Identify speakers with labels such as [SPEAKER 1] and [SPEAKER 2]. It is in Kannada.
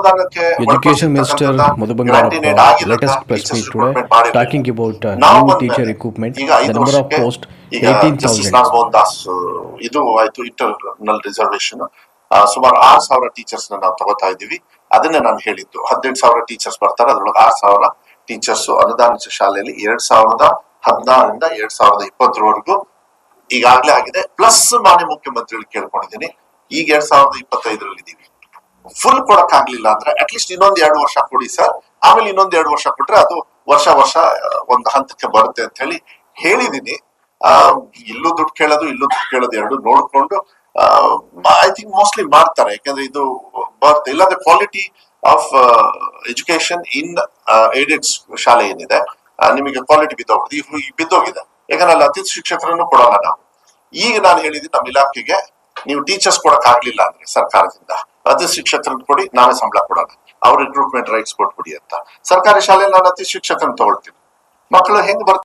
[SPEAKER 1] ಅನುದಾನಕ್ಕೆ
[SPEAKER 2] Education Minister
[SPEAKER 1] latest
[SPEAKER 2] press meet
[SPEAKER 1] granted talking
[SPEAKER 2] about
[SPEAKER 1] new
[SPEAKER 2] teacher of
[SPEAKER 1] ವರ್ಷಕ್ಕೆ
[SPEAKER 2] posts
[SPEAKER 1] ಈಗ
[SPEAKER 2] 18,000.
[SPEAKER 1] ಜಸ್ಟಿಸ್ ನಾಗಮೋಹನ್ ದಾಸ್ ಇದು ಆಯ್ತು ಇಂಟರ್ನಲ್ ರಿಸರ್ವೇಶನ್ ಸುಮಾರು ಆರ್ ಸಾವಿರ ಟೀಚರ್ಸ್ ನಾವು ತಗೋತಾ ಇದೀವಿ ಅದನ್ನೇ ನಾನು ಹೇಳಿದ್ದು. ಹದಿನೆಂಟು ಸಾವಿರ ಟೀಚರ್ಸ್ ಬರ್ತಾರೆ ಅದ್ರೊಳಗೆ ಆರ್ ಸಾವಿರ ಟೀಚರ್ಸ್ ಅನುದಾನಿತ ಶಾಲೆಯಲ್ಲಿ ಎರಡ್ ಸಾವಿರದ ಹದಿನಾರರಿಂದ ಎರಡ್ ಸಾವಿರದ ಇಪ್ಪತ್ತರವರೆಗೂ ಈಗಾಗಲೇ ಆಗಿದೆ. ಪ್ಲಸ್ ಮಾನ್ಯ ಮುಖ್ಯಮಂತ್ರಿಗಳು ಕೇಳ್ಕೊಂಡಿದ್ದೀನಿ. ಈಗ ಎರಡ್ ಸಾವಿರದ ಇಪ್ಪತ್ತೈದರಲ್ಲಿ ಇದೀವಿ ಫುಲ್ ಕೊಡಕ್ ಆಗ್ಲಿಲ್ಲ ಅಂದ್ರೆ ಅಟ್ಲೀಸ್ಟ್ ಇನ್ನೊಂದ್ ಎರಡು ವರ್ಷ ಕೊಡಿ ಸರ್ ಆಮೇಲೆ ಇನ್ನೊಂದ್ ಎರಡು ವರ್ಷ ಕೊಟ್ರೆ ಅದು ವರ್ಷ ವರ್ಷ ಒಂದ್ ಹಂತಕ್ಕೆ ಬರುತ್ತೆ ಅಂತ ಹೇಳಿ ಹೇಳಿದೀನಿ. ಆ, ಇಲ್ಲೂ ದುಡ್ಡು ಕೇಳೋದು ಇಲ್ಲೂ ದುಡ್ಡು ಕೇಳೋದು ಎರಡು ನೋಡ್ಕೊಂಡು ಐ ಥಿಂಕ್ ಮೋಸ್ಟ್ಲಿ ಮಾಡ್ತಾರೆ. ಯಾಕಂದ್ರೆ ಇದು ಬರುತ್ತೆ ಇಲ್ಲಾಂದ್ರೆ quality of education in aided ಶಾಲೆ ಏನಿದೆ ನಿಮಗೆ ಕ್ವಾಲಿಟಿ ಬಿದ್ದೋಗಿದೆ ಬಿದ್ದೋಗಿದೆ. ಯಾಕಂದ್ರೆ ಅಲ್ಲಿ ಅತಿಥಿ ಶಿಕ್ಷಕರನ್ನು ಕೊಡಲ್ಲ ನಾವು. ಈಗ ನಾನು ಹೇಳಿದ್ದೀನಿ ನಮ್ಮ ಇಲಾಖೆಗೆ ನೀವು ಟೀಚರ್ಸ್ ಕೊಡಕ್ ಆಗ್ಲಿಲ್ಲ ಅಂದ್ರೆ ಸರ್ಕಾರದಿಂದ. ಅತಿಥಿ ಶಿಕ್ಷಕರನ್ನ ಕೊಡಿ, ನಾವೇ ಸಂಬಳ ಕೊಡೋಣ ಅವ್ರ ರಿಕ್ರೂಟ್ಮೆಂಟ್ ರೈಟ್ಸ್ ಕೊಟ್ಬಿಡಿ ಅಂತ. ಸರ್ಕಾರಿ ಶಾಲೆಯಲ್ಲಿ ನಾನು ಅತಿ ಶಿಕ್ಷಕರನ್ನ ತಗೊಳ್ತೀನಿ. ಮಕ್ಕಳು ಹೆಂಗ್ ಬರ್ತಾರೆ?